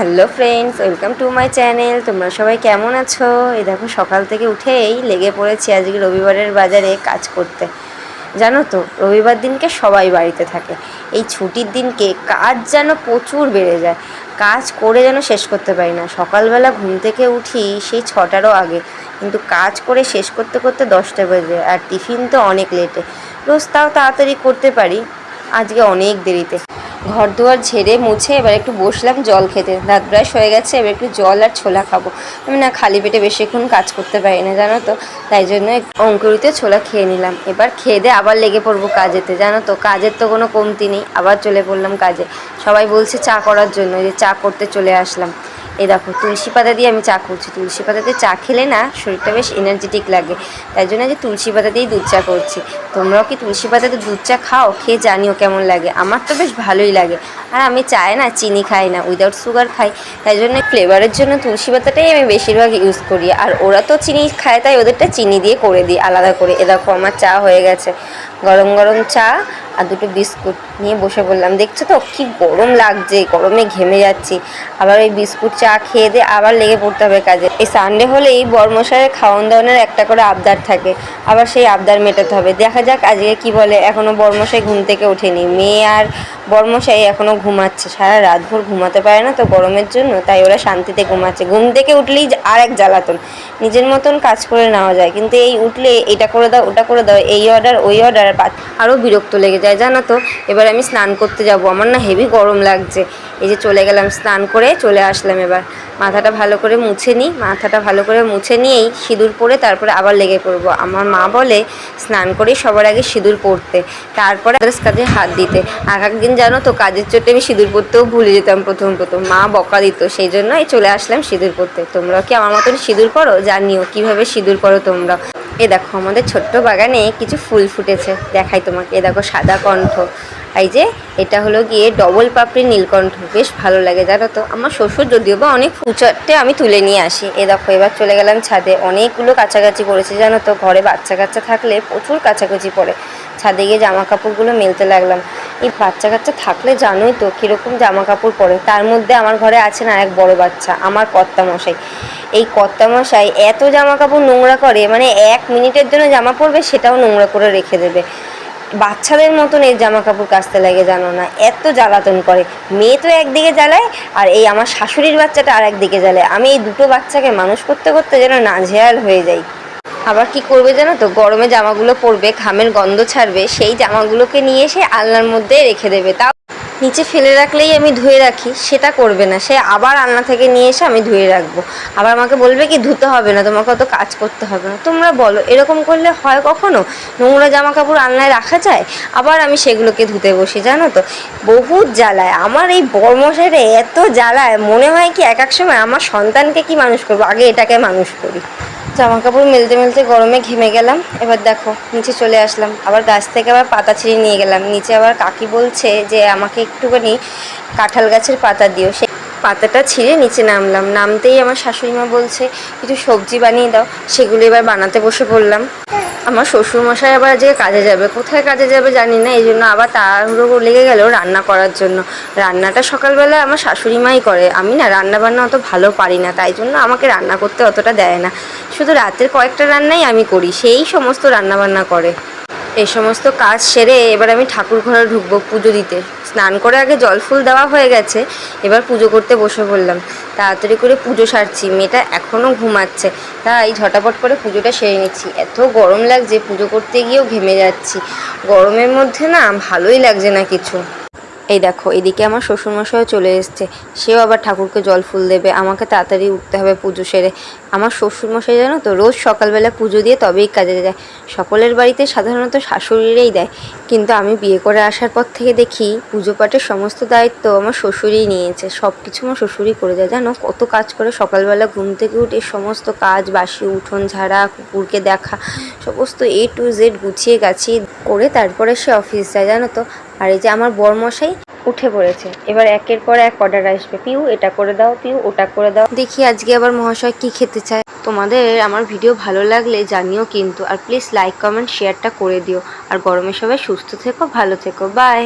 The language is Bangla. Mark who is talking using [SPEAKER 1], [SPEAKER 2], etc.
[SPEAKER 1] Hello friends, welcome to my channel. তোমরা সবাই কেমন আছো? এই দেখো, সকাল থেকে উঠেই লেগে পড়েছি আজকে রবিবারের বাজারে কাজ করতে। জানো তো, রবিবার দিনকে সবাই বাড়িতে থাকে। এই ছুটির দিনকে কাজ যেন প্রচুর বেড়ে যায়। কাজ করে যেন শেষ করতে পারি না। সকালবেলা ঘুম থেকে উঠি সেই ছটারও আগে। কিন্তু কাজ করে শেষ করতে করতে দশটা বেজে আর টিফিন তো অনেক লেটে রোজ তাও তাড়াতাড়ি করতে পারি। আজকে অনেক দেরিতে। ঘর দুয়ার ঝেড়ে মুছে এবার একটু বসলাম, জল খেতে। দাঁত ব্রাশ হয়ে গেছে, এবার একটু জল আর ছোলা খাব। আমি না খালি পেটে বেশিক্ষণ কাজ করতে পারি না, জানো তো? তাই জন্য অঙ্কুরিতে ছোলা খেয়ে নিলাম। এবার খেয়ে দিয়ে আবার লেগে পড়ব কাজেতে, জানো তো? কাজের তো কোনো কমতি নেই, আবার চলে পড়লাম কাজে। সবাই বলছে চা করার জন্য যে চা করতে চলে আসলাম। এই দেখো, তুলসী পাতা দিয়ে আমি চা করছি। তুলসী পাতা দিয়ে চা খেলে না শরীরটা বেশ এনার্জেটিক লাগে। তাই জন্য যে তুলসী পাতা দিয়েই দুধ চা করছি। তোমরাও কি তুলসী পাতাতে দুধ চা খাও? খেয়ে জানিও কেমন লাগে। আমার তো বেশ ভালোই লাগে। আর আমি চায় না চিনি খাই না উইদাউট সুগার খাই। তাই জন্য ফ্লেভারের জন্য তুলসী পাতাটাই আমি বেশিরভাগ ইউজ করি। আর ওরা তো চিনি খায়, তাই ওদেরটা চিনি দিয়ে করে দিই, আলাদা করে। এ দেখো, আমার চা হয়ে গেছে। গরম গরম চা আর দুটো বিস্কুট নিয়ে বসে পড়লাম দেখছ তো, কি গরম লাগছে, গরমে ঘেমে যাচ্ছি। আবার ওই বিস্কুট চা খেয়ে দিয়ে আবার লেগে পড়তে হবে কাজে। এই সানডে হলে এই বর্মশায়ের খাওয়ান দাওয়ানোর একটা করে আবদার থাকে, আবার সেই আবদার মেটাতে হবে। দেখা যাক আজকে কি বলে এখনও বর্মশাই ঘুম থেকে ওঠেনি। মেয়ে আর বর্মশাই এখনও ঘুমাচ্ছে। সারা রাত ভোর ঘুমাতে পারে না তো গরমের জন্য, তাই ওরা শান্তিতে ঘুমাচ্ছে। ঘুম থেকে উঠলেই আর এক জ্বালাতন। নিজের মতন কাজ করে নেওয়া যায়, কিন্তু এই উঠলে এটা করে দাও, ওটা করে দাও, এই অর্ডার ওই অর্ডার আরও বিরক্ত লেগে যায়, জানো তো? এবার আমি স্নান করতে যাব, আমার না হেভি গরম লাগছে। এই যে চলে গেলাম স্নান করে, চলে আসলাম এবার। মাথাটা ভালো করে মুছে নিই মাথাটা ভালো করে মুছে নিয়েই সিঁদুর পরে তারপরে আবার লেগে পড়ব। আমার মা বলে, স্নান করেই সবার আগে সিঁদুর পরতে তারপরে কাজে হাত দিতে। এক একদিন জানো তো, কাজের চোটে আমি সিঁদুর পরতেও ভুলে যেতাম প্রথম প্রথম। মা বকা দিত, সেই জন্যই চলে আসলাম সিঁদুর পরতে। তোমরা কি আমার মতন সিঁদুর পরো? জানিও, কীভাবে সিঁদুর পরো তোমরা? এ দেখো, আমাদের ছোট্ট বাগানে কিছু ফুল ফুটেছে, দেখাই তোমাকে। এ দেখো, সাদা কণ্ঠ। এই যে, এটা হলো গিয়ে ডবল পাপড়ি নীলকণ্ঠ। বেশ ভালো লাগে, জানো তো। আমার শ্বশুর যদিও বা অনেক ফুচারটে আমি তুলে নিয়ে আসি। এ দেখো, এবার চলে গেলাম ছাদে। অনেকগুলো কাছাকাছি করেছে, জানো তো। ঘরে বাচ্চা কাচ্চা থাকলে প্রচুর কাছাকাছি পড়ে। ছাদে গিয়ে জামা কাপড়গুলো মেলতে লাগলাম। এই বাচ্চা কাচ্চা থাকলে জানোই তো কীরকম জামা কাপড় পরে। তার মধ্যে আমার ঘরে আছে না এক বড় বাচ্চা, আমার কর্তা মশাই। এই কর্তা মশাই এত জামা কাপড় নোংরা করে মানে এক মিনিটের জন্য জামা পরবে, সেটাও নোংরা করে রেখে দেবে। বাচ্চাদের মতন এই জামা কাপড় কাচতে লাগে, জানো না? এত জ্বালাতন করে। মেয়ে তো একদিকে জ্বালায়, আর এই আমার শাশুড়ির বাচ্চাটা আর একদিকে জ্বালায়। আমি এই দুটো বাচ্চাকে মানুষ করতে করতে যেন নাজেহাল হয়ে যাই। আবার কি করবে জানো তো? গরমে জামাগুলো পরবে, ঘামের গন্ধ ছাড়বে, সেই জামাগুলোকে নিয়ে এসে আলনার মধ্যে রেখে দেবে। তাও নিচে ফেলে রাখলেই আমি ধুয়ে রাখি, সেটা করবে না। সে আবার আলনা থেকে নিয়ে এসে আমি ধুয়ে রাখব। আবার আমাকে বলবে কি, ধুতে হবে না, তোমাকে অত কাজ করতে হবে না। তোমরা বলো, এরকম করলে হয় কখনো? নোংরা জামা কাপড় আলনায় রাখা যায়? আবার আমি সেগুলোকে ধুতে বসি, জানো তো? বহুত জ্বালায়। আমার এই বর্মশাইটা এত জ্বালায়, মনে হয় কি এক এক সময় আমার সন্তানকে কি মানুষ করব? আগে এটাকে মানুষ করি। জামা কাপড় মেলতে মেলতে গরমে ঘেমে গেলাম। এবার দেখো, নিচে চলে আসলাম। আবার গাছ থেকে আবার পাতা ছিঁড়ে নিয়ে গেলাম। নিচে আবার কাকি বলছে যে, আমাকে একটুখানি কাঁঠাল গাছের পাতা দিও। সে পাতাটা ছিঁড়ে নিচে নামলাম। নামতেই আমার শাশুড়ি মা বলছে, কিছু সবজি বানিয়ে দাও। সেগুলো এবার বানাতে বসে পড়লাম। আমার শ্বশুরমশাই আবার আজকে কাজে যাবে, কোথায় কাজে যাবে জানি না, এই জন্য আবার তাড়াহুড়ো লেগে গেল রান্না করার জন্য। রান্নাটা সকালবেলা আমার শাশুড়ি মাই করে। আমি না রান্না বান্না অত ভালো পারি না, তাই জন্য আমাকে রান্না করতে অতটা দেয় না। শুধু রাতের কয়েকটা রান্নাই আমি করি, সেই সমস্ত রান্না বান্না করে। এই সমস্ত কাজ সেরে এবার আমি ঠাকুর ঘরে ঢুকবো পুজো দিতে। স্নান করে আগে জল ফুল দেওয়া হয়ে গেছে, এবার পুজো করতে বসে পড়লাম। তাড়াতাড়ি করে পুজো সারছি, মেয়েটা এখনও ঘুমাচ্ছে। তাই ঝটাপট করে পুজোটা সেরে নিচ্ছি। এত গরম লাগছে, পুজো করতে গিয়েও ঘেমে যাচ্ছি। গরমের মধ্যে না ভালোই লাগছে না কিছু। এই দেখো, এদিকে আমার শ্বশুরমশাইও চলে এসছে। সেও আবার ঠাকুরকে জল ফুল দেবে, আমাকে তাড়াতাড়ি উঠতে হবে পুজো সেরে। আমার শ্বশুরমশাই জানো তো, রোজ সকালবেলা পুজো দিয়ে তবেই কাজে যায়। সকলের বাড়িতে সাধারণত শাশুড়িরাই দেয়। কিন্তু আমি বিয়ে করে আসার পর থেকে দেখি, পুজো পাঠের সমস্ত দায়িত্ব আমার শ্বশুরই নিয়েছে। সব কিছু আমার শ্বশুরই করে যায় জানো, কত কাজ করে সকালবেলা ঘুম থেকে উঠে সমস্ত কাজ, বাসি, উঠোন ঝাড়া, কুকুরকে দেখা, সমস্ত এ টু জেড গুছিয়ে গাছিয়ে করে তারপরে সে অফিস যায়। জানো তো আর এই যে আমার বরমশাই উঠে পড়েছে। এবার একের পর এক অর্ডার আসবে। পিউ, এটা করে দাও, পিউ, ওটা করে দাও। দেখি আজকে আবার মহাশয় কি খেতে চায়। তোমাদের আমার ভিডিও ভালো লাগলে জানিও কিন্তু। আর প্লিজ লাইক কমেন্ট শেয়ারটা করে দিও। আর গরমের সবাই সুস্থ থেকো, ভালো থেকো। বাই